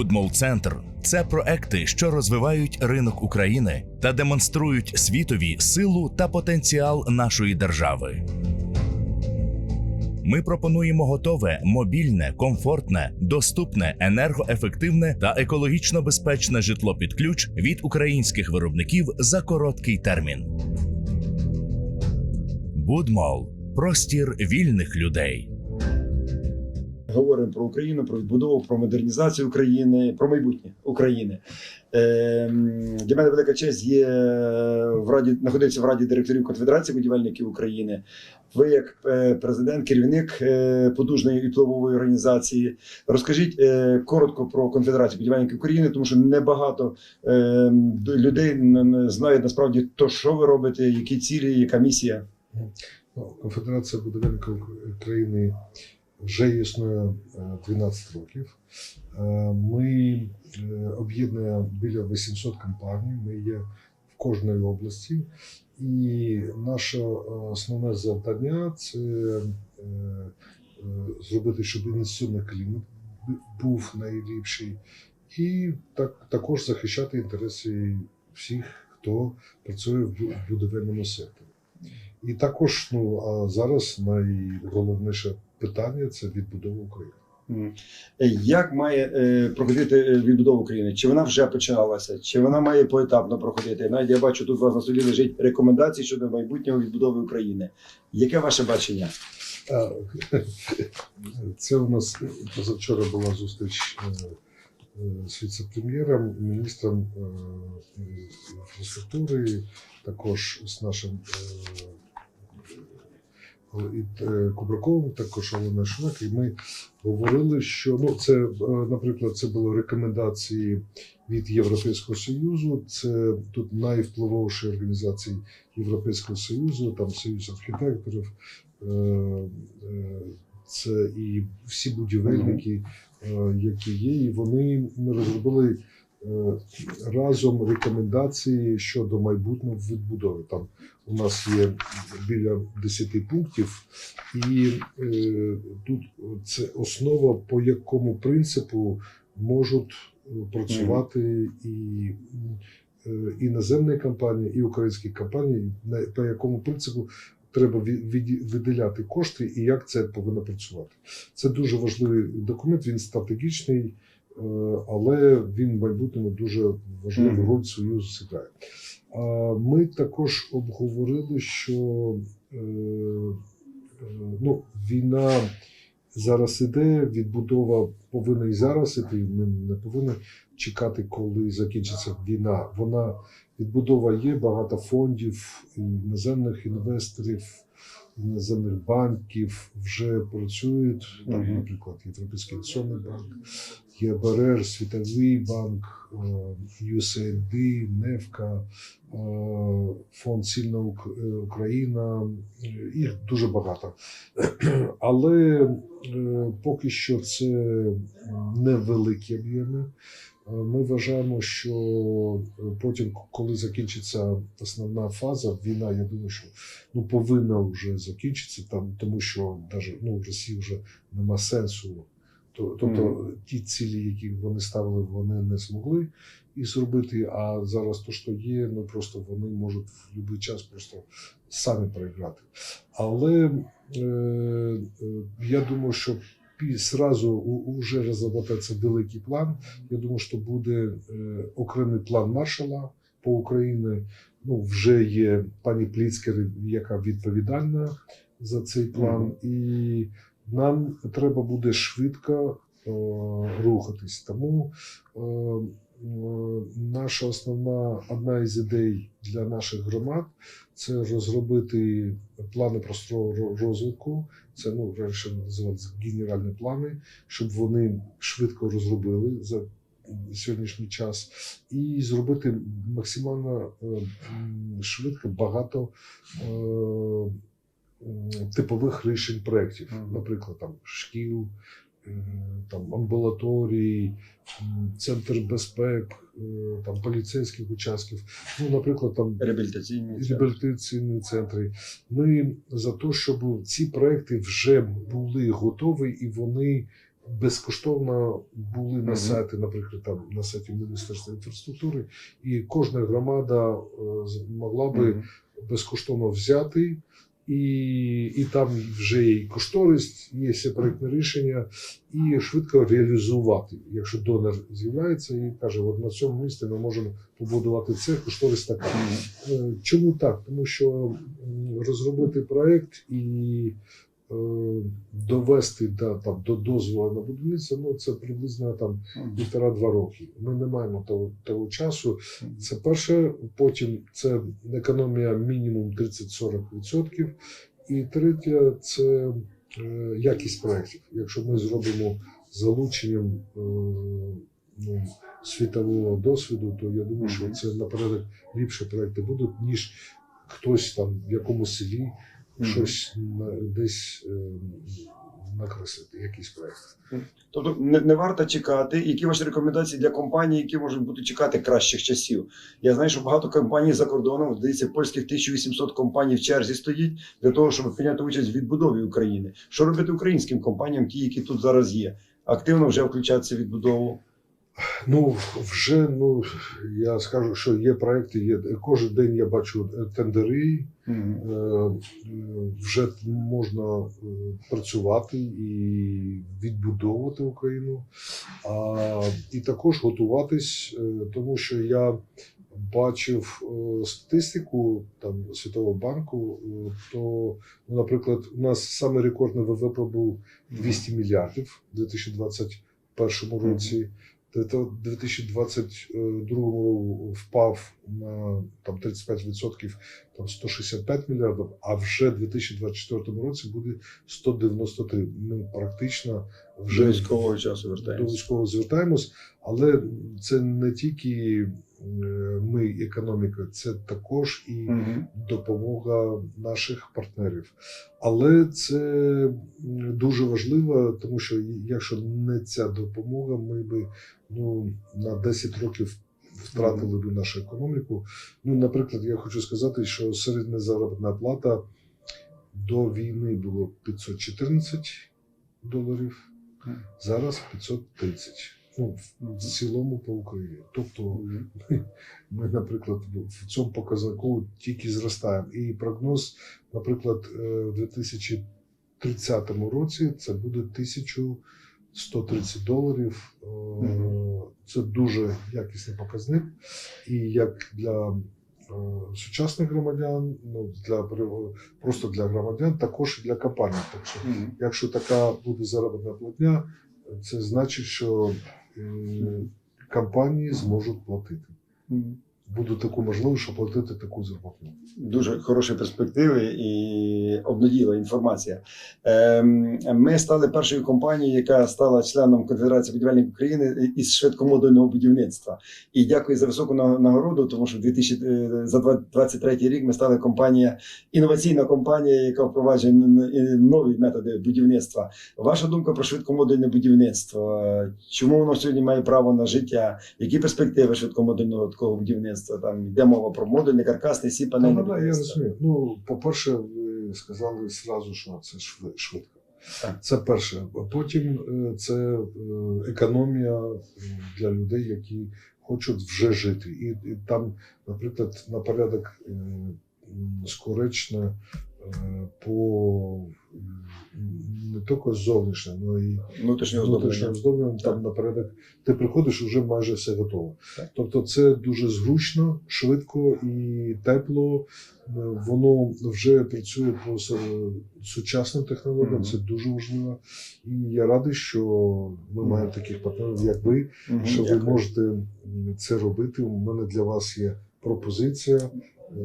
Будмол Центр це проекти, що розвивають ринок України та демонструють світові силу та потенціал нашої держави. Ми пропонуємо готове, мобільне, комфортне, доступне, енергоефективне та екологічно безпечне житло під ключ від українських виробників за короткий термін. Будмол простір вільних людей. Говоримо про Україну, про відбудову, про модернізацію України, про майбутнє України. Е, для мене велика честь є в раді знаходитися в раді директорів Конфедерації будівельників України. Ви, як е, президент, керівник е, потужної впливової організації, розкажіть е, коротко про Конфедерацію будівельників України, тому що небагато е, людей знають насправді то, що ви робите, які цілі, яка місія. Ну, Конфедерація будівельників України вже існує е, 12 років. Е, Ми е, об'єднуємо біля 800 компаній. Ми є в кожній області. І наше е, основне завдання це е, е, зробити, щоб інвестиційний клімат був найліпший, і так, також захищати інтереси всіх, хто працює в будівельному секторі. І також, ну а зараз найголовніше питання це відбудова України. Як має е, проходити е, відбудова України? Чи вона вже починалася, чи вона має поетапно проходити? Навіть я бачу, тут у вас на столі лежить рекомендації щодо майбутнього відбудови України. Яке ваше бачення? Це у нас позавчора була зустріч е, з віце-прем'єром, міністром е, інфраструктури, також з нашим і, е, Кубраковим, також Оленою Швек, і ми говорили, що ну це, е, наприклад, це були рекомендації від Європейського Союзу. Це тут найвпливовіші організації Європейського Союзу, там Союз архітекторів, е, е, це і всі будівельники, е, які є, і вони розробили е, разом рекомендації щодо майбутнього відбудови. Там у нас є біля 10 пунктів, і е, тут це основа, по якому принципу можуть е, працювати і е, іноземні компанії, і українські компанії, по якому принципу треба виділяти кошти і як це повинно працювати. Це дуже важливий документ, він стратегічний, е, але він в майбутньому дуже важливу роль свою зіграє. Ми також обговорили, що е, е, ну, війна зараз іде, відбудова повинна і зараз іти. Ми не повинні чекати, коли закінчиться війна. Вона відбудова є, багато фондів, іноземних інвесторів, іноземних банків вже працюють. Там, наприклад, Європейський інвестиційний банк, ЄБРР, Світовий банк, е, USAID, НЕФКА, е, Фонд Сильна е, Україна. е, Їх дуже багато. Але е, поки що це невеликі об'єми. Е, Ми вважаємо, що е, потім, коли закінчиться основна фаза, війна, я думаю, що ну повинна вже закінчитися там, тому що навіть ну, в Росії вже нема сенсу. То- Тобто Мгм. ті цілі, які вони ставили, вони не змогли і зробити. А зараз то, що є, ну просто вони можуть в будь-який час просто самі проіграти. Але е, е, я думаю, що пі- сразу уже розробляється великий план. Я думаю, що буде е, окремий план маршала по Україні. Ну, вже є пані Пліцкер, яка відповідальна за цей план, Мгм. і нам треба буде швидко е, рухатись. Тому е, е, наша основна одна із ідей для наших громад це розробити плани простого розвитку. Це ну раніше називалися генеральні плани, щоб вони швидко розробили за сьогоднішній час і зробити максимально е, швидко багато е, типових рішень проєктів, наприклад, там шкіл, е, там амбулаторій, центр безпек, е, там поліцейських участків. Ну, наприклад, там Реабілітаційні реабілітаційні центри. Ми за те, щоб ці проекти вже були готові і вони безкоштовно були на Мгм. сайті, наприклад, там на сайті Міністерства інфраструктури, і кожна громада е, могла би Мгм. безкоштовно взяти, і, і там вже є і кошторис, є все проєктне рішення, і швидко реалізувати. Якщо донор з'являється і каже, от на цьому місці ми можемо побудувати це, кошторис такий. Е, Чому так? Тому що розробити проект і довести до, там, до дозволу на будівництво, ну це приблизно там півтора-два роки. Ми не маємо того, того часу. Це перше, потім це економія мінімум 30-40%. І третє це е, якість проєктів. Якщо ми зробимо залученням е, ну, світового досвіду, то я думаю, що це наперед ліпші проекти будуть, ніж хтось там в якомусь селі. Щось на, десь е, накреслити, якийсь проект. Тобто не, не варто чекати. Які ваші рекомендації для компаній, які можуть бути чекати кращих часів? Я знаю, що багато компаній за кордоном, здається, польських 1800 компаній в черзі стоїть для того, щоб прийняти участь в відбудові України. Що робити українським компаніям, ті, які тут зараз є? Активно вже включатися в відбудову. Ну вже ну я скажу, що є проекти. Є кожен день я бачу е, тендери. Е, е, Вже можна е, працювати і відбудовувати Україну, а, і також готуватись, тому що я бачив статистику там Світового банку. То, ну, наприклад, у нас саме рекордний ВВП був 200 мільярдів у 2021 Мгм. році. Та в 2022 впав на там 35%, там 165 мільярдів, а вже в 2024 році буде 193. Ми практично вже до військового часу до військового звертаємось, але це не тільки ми, економіка, це також і Мгм. допомога наших партнерів. Але це дуже важливо, тому що якщо не ця допомога, ми би ну, на 10 років втратили би нашу економіку. Ну, наприклад, я хочу сказати, що середня заробітна плата до війни було 514 доларів, зараз 530. Ну, в- цілому по Україні. Тобто ми, ми, наприклад, в цьому показнику тільки зростаємо. І прогноз, наприклад, е, в 2030 році це буде 1130 доларів. Е. Це дуже якісний показник. І як для е, сучасних громадян, ну для просто для громадян, також і для компаній. Так що Мгм. Якщо така буде заробітна платня, це значить, що компанії зможуть платити. Буде таку можливість, щоб платити таку зарплатню. Дуже хороші перспективи і обнаділа інформація. Ем, Ми стали першою компанією, яка стала членом Конфедерації будівельників України із швидкомодульного будівництва. І дякую за високу нагороду, тому що в 2000, е, за 23 рік ми стали компанія, інноваційна компанія, яка впроваджує нові методи будівництва. Ваша думка про швидкомодульне будівництво? Чому воно сьогодні має право на життя? Які перспективи швидкомодульного такого будівництва? Там йде мова про модульне, каркасне, сі панельне ну, да, я розумію. Ну, по-перше, ви сказали зразу, що це шви- швидко. Так. Це перше. А Потім е, це е, економія е, для людей, які хочуть вже жити. І, і там, наприклад, на порядок скоречно по не тільки зовнішнє, але Внутрішнього внутрішнім оздоблення. оздобленням, там на порядок. Ти приходиш, вже майже все готово. Так. Тобто це дуже зручно, швидко і тепло. Е, Воно вже працює по сучасним технологіям, Мгм. це дуже важливо. І я радий, що ми Мгм. маємо таких партнерів, як ви, Мгм, що ви можете це робити. У мене для вас є пропозиція.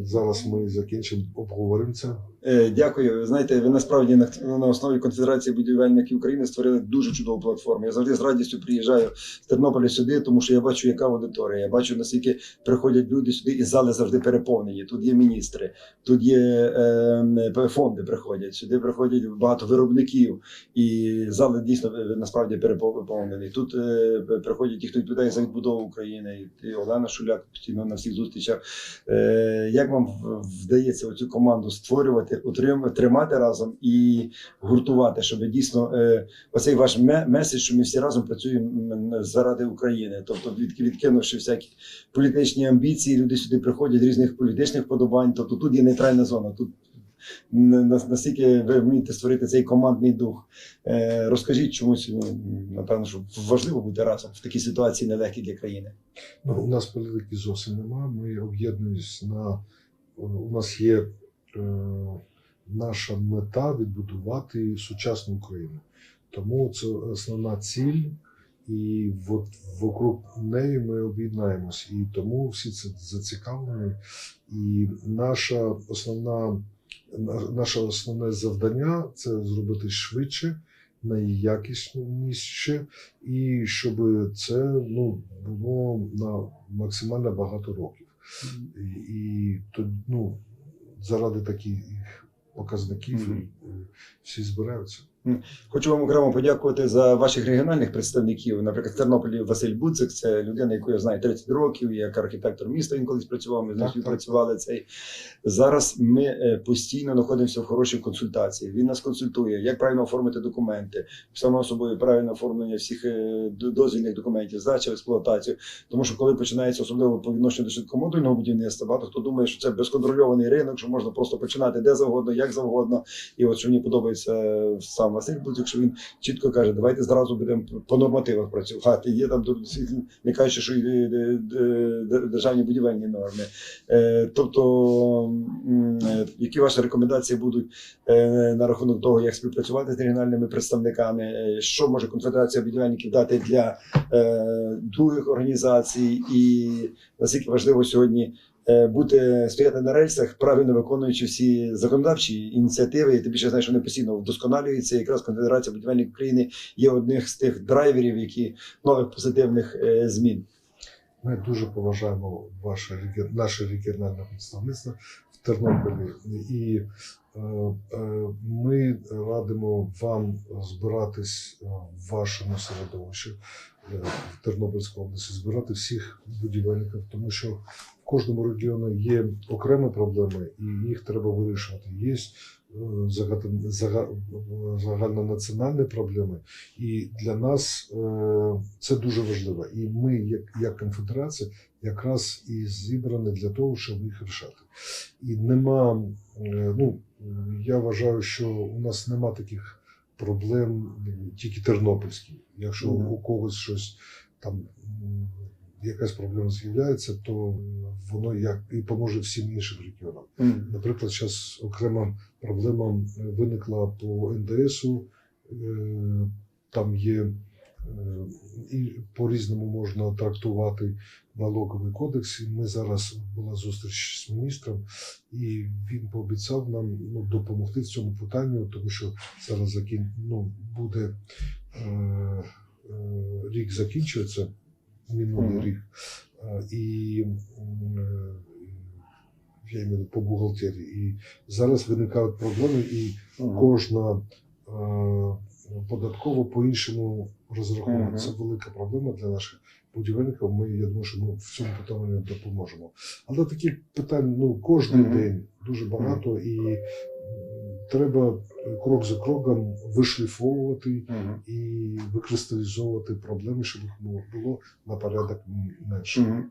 Зараз ми закінчимо, обговоримо це. Е, Дякую. Ви знаєте, ви насправді на, на основі Конфедерації будівельників України створили дуже чудову платформу. Я завжди з радістю приїжджаю з Тернополя сюди, тому що я бачу, яка аудиторія. Я бачу, наскільки приходять люди сюди, і зали завжди переповнені. Тут є міністри, тут є е, фонди приходять. Сюди приходять багато виробників, і зали дійсно е, насправді переповнені. Тут е, приходять ті, хто відповідає за відбудову України. І Олена Шуляк постійно на всіх зустрічах. Е, як вам вдається оцю команду створювати? Тримати, тримати разом і гуртувати, щоб дійсно е, оцей ваш ме- меседж, що ми всі разом працюємо заради України. Тобто, від, відкинувши всякі політичні амбіції, люди сюди приходять різних політичних подобань. Тобто тут є нейтральна зона. Тут на- на- наскільки ви вмієте створити цей командний дух. Е, розкажіть чомусь, напевно, що важливо бути разом в такій ситуації нелегкій для країни. Ну, у нас політики зовсім нема. Ми об'єднуємось на у нас є наша мета відбудувати сучасну Україну. Тому це основна ціль, і от вокруг неї ми об'єднаємось. І тому всі це зацікавлені. І наша основна, наше основне завдання це зробити швидше, найякісніше, і щоб це ну, було на максимально багато років. І, і то, ну, заради таких показників Мгм. е, всі збираються. Хочу вам окремо подякувати за ваших регіональних представників. Наприклад, в Тернополі Василь Будзик, це людина, яку я знаю 30 років, як архітектор міста. Він колись працював. Ми з ним Так, так. працювали цей. Зараз ми е, постійно знаходимося в хорошій консультації. Він нас консультує, як правильно оформити документи, само собою правильне оформлення всіх е, дозвільних документів, здача в експлуатацію. Тому що коли починається особливо по відношенню до швидкомодульного будівництва, багато хто думає, що це безконтрольований ринок, що можна просто починати де завгодно, як завгодно. І от що мені подобається е, сам Василь Будзик, що він чітко каже, давайте зразу будемо по нормативах працювати. Є там не кажучи, що е, е, е, державні будівельні норми. Тобто, які ваші рекомендації будуть на рахунок того, як співпрацювати з регіональними представниками, що може конфедерація будівельників дати для других організацій, і наскільки важливо сьогодні бути стояти на рельсах, правильно виконуючи всі законодавчі ініціативи, і тим більше знаєш, вони постійно вдосконалюються. Якраз Конфедерація будівельників України є одним з тих драйверів, які нових позитивних е, змін. Ми дуже поважаємо ваше наше регіональне представництво в Тернополі, і е, е, ми радимо вам збиратись е, в вашому середовищі е, в Тернопільській області, збирати всіх будівельників, тому що в кожному регіоні є окремі проблеми, і їх треба вирішувати. Є е, зага- зага- загальнонаціональні проблеми, і для нас е, це дуже важливо. І ми, як, як конфедерація, якраз і зібрані для того, щоб їх рішати. І нема, е, ну я вважаю, що у нас нема таких проблем, тільки тернопільські. Якщо Мгм. у когось щось там. Якась проблема з'являється, то воно як і поможе всім іншим регіонам. Наприклад, зараз окрема проблема виникла по НДСу. Е, Там є е, і по-різному можна трактувати налоговий кодекс. І Ми зараз була зустріч з міністром, і він пообіцяв нам ну, допомогти в цьому питанню, тому що зараз закін... ну, буде е, е, рік закінчується, минулий рік. І е, я виду по бухгалтерії. І зараз виникають проблеми, і кожна податкова по-іншому розраховує. Це велика проблема для наших будівельників. Ми, я думаю, що ми в цьому питанні допоможемо. Але таких питань ну, кожен день дуже багато, і треба крок за кроком вишліфовувати Мгм. і викристалізовувати проблеми, щоб їх було- на порядок менше. Мгм.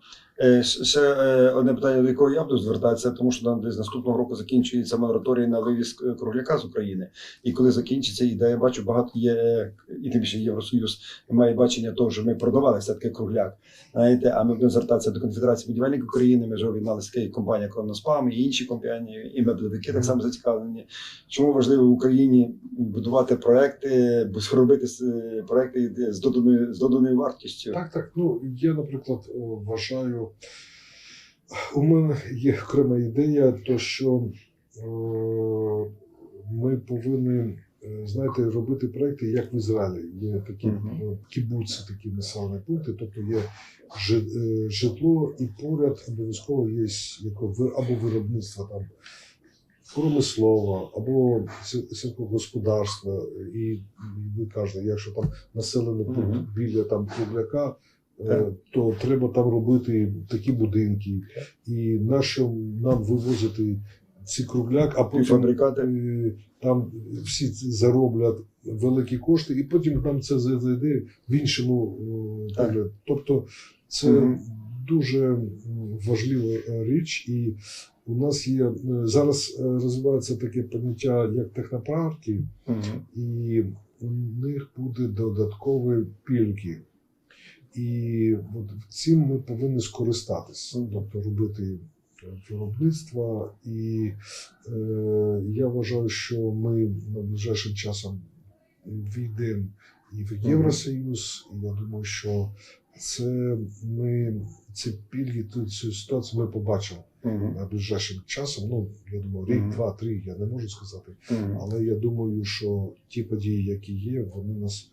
Е, Ще е, одне питання, до якого я буду звертатися, тому що нам десь наступного року закінчується мораторій на вивіз кругляка з України. І коли закінчиться, і де я бачу, багато є, е, і тим більше Євросоюз має бачення того, що ми продавали все-таки кругляк. Знаєте, а ми будемо звертатися до Конфедерації будівельників України. Ми вже об'єдналися компанія Кроноспам і інші компанії, і меблевики так само зацікавлені. Чому важливо Україні будувати проекти, робити проекти з доданою з доданою вартістю? Так, так. Ну я, наприклад, вважаю, у мене є окрема ідея, то що е, ми повинні. е, Знаєте, робити проекти як в Ізраїлі. Є такі ну, кібуци, такі населені пункти, тобто є е, житло і поряд обов'язково є або виробництво там промислове, або сі- сільськогосподарство. І ви кажете, якщо там населений пункт біля там кругляка, е, Так. то треба там робити такі будинки. І нащо нам вивозити ці кругляк, а потім е, там всі зароблять великі кошти, і потім там це зайде в іншому е, погляд. Тобто це Мгм. дуже важлива річ, і у нас є е, зараз е, розвивається таке поняття як технопарки, і у них буде додаткові пільги. І от цим ми повинні скористатися, тобто робити виробництво. І е, я вважаю, що ми найближчим часом війдемо і в Євросоюз. І я думаю, що це ми ці пільги, ту- цю ситуацію ми побачимо на найближчим часом. Ну, я думаю, рік, Мгм. два, три, я не можу сказати. Мгм. Але я думаю, що ті події, які є, вони нас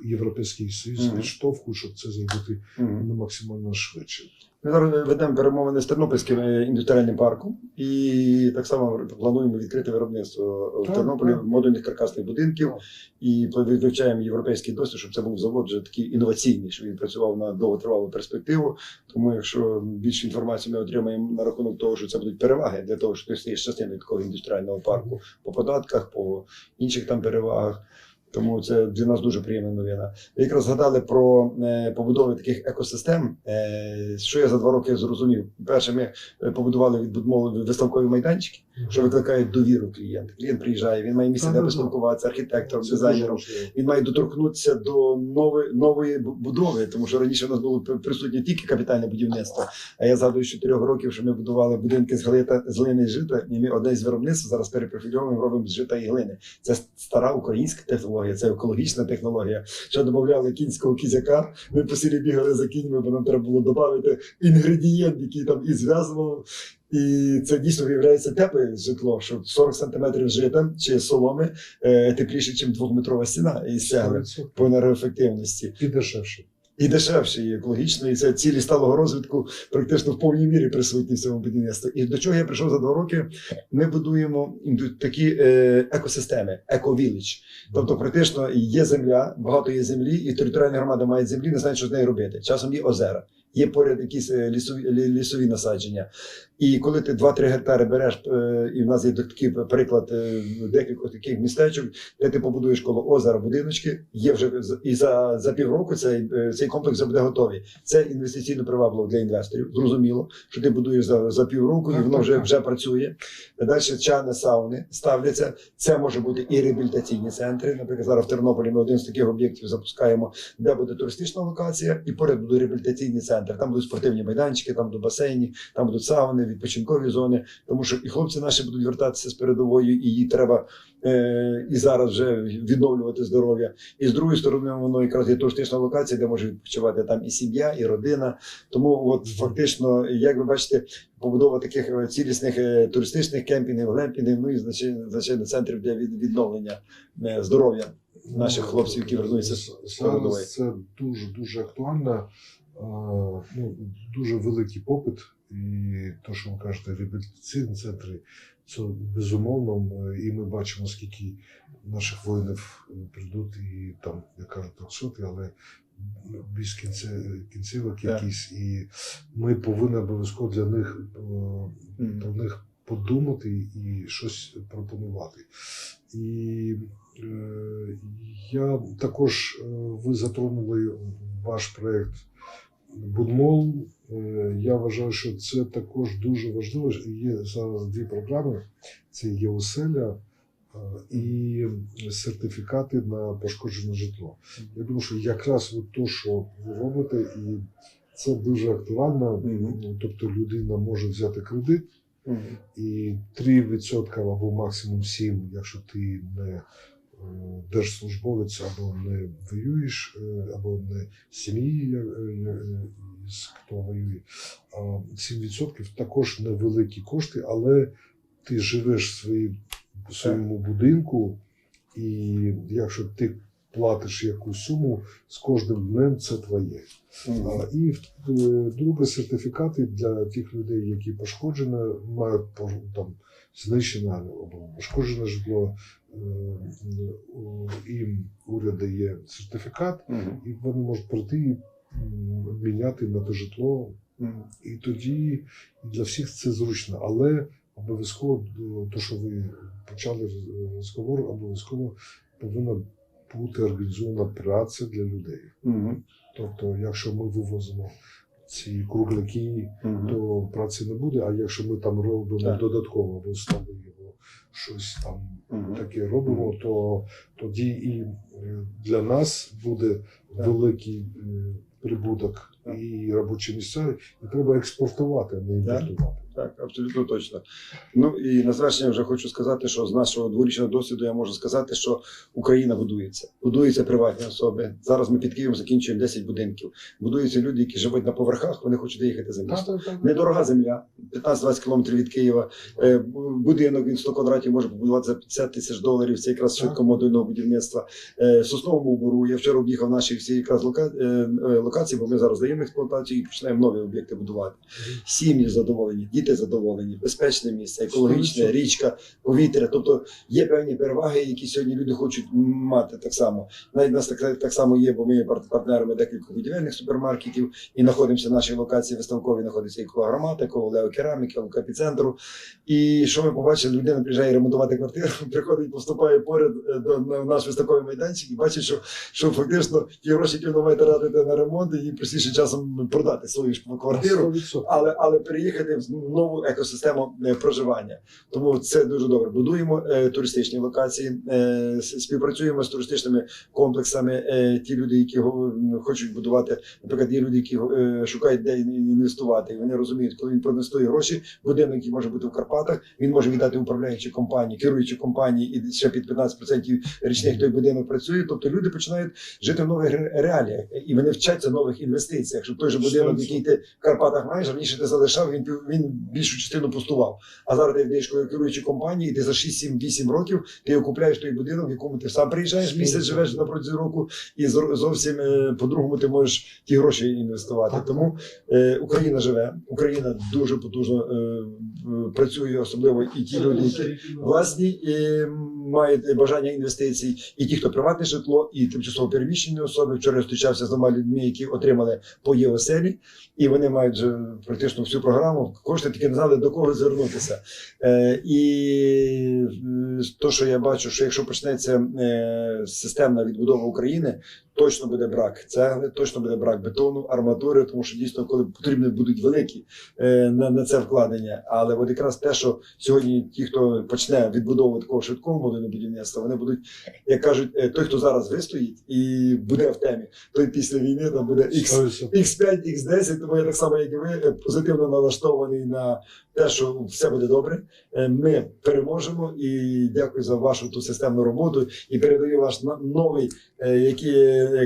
в Європейський Союз підштовхують, щоб це зробити ну, максимально швидше. Ми зараз ведемо перемовини з Тернопільським е, індустріальним парком і так само плануємо відкрити виробництво в Тернополі модульних каркасних будинків і вивчаємо європейський досвід, щоб це був завод вже такий інноваційний, щоб він працював на довготривалу перспективу. Тому, якщо більше інформації ми отримаємо на рахунок того, що це будуть переваги для того, що ти стаєш частиною такого індустріального парку по податках, по інших там перевагах. Тому це для нас дуже приємна новина. Ви якраз згадали про е, побудову таких екосистем. Е, що я за два роки зрозумів? Перше, ми е, побудували від будмови виставкові майданчики, що викликають довіру клієнта. Клієнт приїжджає, він має місце, де поспілкуватися, архітектором, дизайнером. Він має доторкнутися до нової нової будови, тому що раніше у нас було при- присутнє тільки капітальне будівництво. А я згадую, що чотирьох років, що ми будували будинки з глита з глини і жита, і ми одне з виробництв зараз перепрофільовуємо, робимо з жита і глини. Це стара українська технологія, це екологічна технологія. Ще додавали кінського кізяка. Ми по селі бігали за кіньми, бо нам треба було додати інгредієнт, який там і зв'язував. І це дійсно виявляється тепле житло, що 40 сантиметрів жита чи соломи е, тепліше, ніж двохметрова стіна і цегли 100%. по енергоефективності. І дешевше. І дешевше, і екологічно, і це цілі сталого розвитку практично в повній мірі присутні в цьому будівництві. І до чого я прийшов за два роки? Ми будуємо такі е, екосистеми, ековіліч. Тобто, практично є земля, багато є землі, і територіальна громада має землі, не знає, що з нею робити. Часом є озера, є поряд якісь е, лісові, лі- лісові насадження. І коли ти 2-3 гектари береш, е, і в нас є такий приклад е, декількох таких містечок, де ти побудуєш коло озера будиночки, є вже і за, за півроку цей, цей комплекс буде готовий. Це інвестиційно привабливо для інвесторів. Зрозуміло, що ти будуєш за, за півроку, і воно вже, вже працює. Далі чани сауни ставляться. Це може бути і реабілітаційні центри. Наприклад, зараз в Тернополі ми один з таких об'єктів запускаємо, де буде туристична локація, і поряд буде реабілітаційний центр. Там будуть спортивні майданчики, там будуть басейні, там будуть сауни, відпочинкові зони. Тому що і хлопці наші будуть вертатися з передової, і їй треба е, і зараз вже відновлювати здоров'я. І з другої сторони, воно якраз є туристична локація, де може відпочивати там і сім'я, і родина. Тому, от фактично, як ви бачите, побудова таких е, цілісних е, туристичних кемпінгів, глемпінгів, ну і звичайно центрів для відновлення е, здоров'я наших Ну, хлопців, які вернуться з з- з передової. Це дуже дуже актуально. Ну, дуже великий попит. І те, що ви кажете, реабілітаційні центри, це безумовно. І ми бачимо, скільки наших воїнів е, прийдуть, і там, я кажу, 300, але без кінцівок якісь. І ми повинні обов'язково для них е, про них подумати і щось пропонувати. І е, я також е, ви затронули ваш проєкт Будмол. Е, я вважаю, що це також дуже важливо. Є зараз дві програми: це є оселя е, і сертифікати на пошкоджене житло. Я думаю, що якраз от то, що ви робите, і це дуже актуально. Тобто людина може взяти кредит Мгм. і 3% або максимум 7%, якщо ти не держслужбовець або не воюєш, е, або не сім'ї, е, е, хто воює. 7% також невеликі кошти, але ти живеш в своєму будинку, і якщо ти платиш якусь суму, з кожним днем це твоє. І е, друге сертифікати для тих людей, які пошкоджені, мають там знищене або пошкоджене житло. Їм уряд дає сертифікат, і вони можуть прийти і обміняти на те житло. І тоді для всіх це зручно. Але обов'язково то, що ви почали роз- розговор, обов'язково повинна бути організована праця для людей. Тобто, якщо ми вивозимо ці кругляки, Угу. то праці не буде. А якщо ми там робимо Так. додатково або його щось там Угу. таке робимо, то тоді і е, для нас буде Так. великий е, прибуток Так. і робочі місця, і треба експортувати, а не імпортувати. Абсолютно точно. Ну і на завершення вже хочу сказати, що з нашого дворічного досвіду я можу сказати, що Україна будується. Будуються приватні особи. Зараз ми під Києвом закінчуємо 10 будинків. Будуються люди, які живуть на поверхах, вони хочуть виїхати за місто. Недорога земля, 15-20 кілометрів від Києва. Е, Будинок він 100 квадратів може побудувати за 50 тисяч доларів. Це якраз Так. швидкомодульного будівництва. Е, В Сосновому бору я вчора об'їхав наші всі якраз е, е, локації, бо ми зараз даємо експлуатацію і починаємо нові об'єкти будувати. Сім'ї задоволені, діти задоволені, безпечне місце, екологічне, річка, повітря. Тобто є певні переваги, які сьогодні люди хочуть мати так само. Навіть у нас так, так само є, бо ми є партнерами декількох будівельних супермаркетів і знаходимося в нашій локації виставковій, знаходиться і коло громади, коло Кераміки, коло епіцентру. І що ми побачили, людина приїжджає ремонтувати квартиру, приходить, поступає поряд е, до на наш виставковий майданчик і бачить, що, що фактично ті гроші, які вона має тратити на ремонт, їй простіше часом продати свою ж квартиру. Але, але переїхати в нову екосистему е, проживання. Тому це дуже добре. Будуємо е, туристичні локації, е, співпрацюємо з туристичними комплексами. Ті люди, які хочуть будувати, наприклад, є люди, які шукають де інвестувати. І вони розуміють, коли він проінвестує гроші, будинок, який може бути в Карпатах, він може віддати управляючій компанії, керуючій компанії, і ще під 15% річних той будинок працює. Тобто люди починають жити в нових реаліях, і вони вчаться нових інвестиціях. Щоб той же будинок, який ти в Карпатах маєш, раніше ти залишав, він він більшу частину пустував. А зараз ти йдеш керуючі компанії, і ти за 6-7-8 років ти окупляєш той будинок, в якому ти сам приїжджаєш місяць, живеш на протязі року, і зовсім е, по-другому ти можеш ті гроші інвестувати. Тому е, Україна живе, Україна дуже потужно е, працює, особливо і ті люди, які власні е, мають бажання інвестицій, і ті, хто приватне житло, і тимчасово переміщені особи. Вчора я зустрічався з двома людьми, які отримали по ЄОСЕЛі, і вони мають вже практично всю програму. Кошти не знали до кого звернутися. Е, і е, то, що я бачу, що якщо почнеться е, системна відбудова України, точно буде брак цегли, точно буде брак бетону, арматури, тому що дійсно, коли потрібні будуть великі е, на, на це вкладення. Але от якраз те, що сьогодні ті, хто почне відбудовувати такого швидкого модульного будівництва, вони будуть, як кажуть, е, той, хто зараз вистоїть і буде в темі, той після війни там буде X, 100%. X5, X10, тому я так само, як і ви, е, позитивно налаштований на те, що все буде добре. Е, Ми переможемо і дякую за вашу ту системну роботу. І передаю ваш новий який,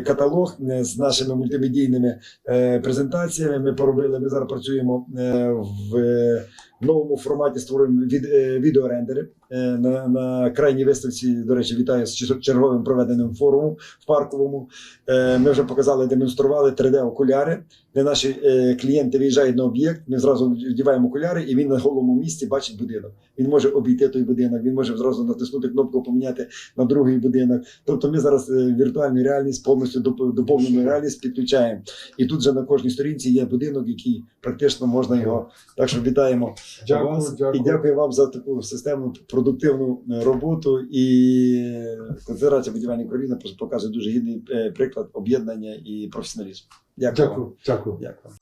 каталог е, з нашими мультимедійними е, презентаціями. Ми поробили. Ми зараз працюємо е, в е, новому форматі. Створюємо е, відеорендери е, на, на крайній виставці. До речі, вітаю з черговим проведеним форумом в парковому. Е, Ми вже показали, демонстрували 3D-окуляри, де наші е, клієнти виїжджають на об'єкт. Ми зразу вдіваємо окуляри, і він на голому місці бачить будинок. Він може обійти той будинок, він може зразу натиснути кнопку, поміняти на другий будинок. Тобто ми зараз е, віртуальну реальність повністю доп- доповнену реальність підключаємо. І тут же на кожній сторінці є будинок, який практично можна його. Так що вітаємо Дякую, вас дякую. і дякую вам за таку системну продуктивну е, роботу. І конфедерація будівельних України показує дуже гідний е, приклад об'єднання і професіоналізму. Дякую. дякую. Дякую.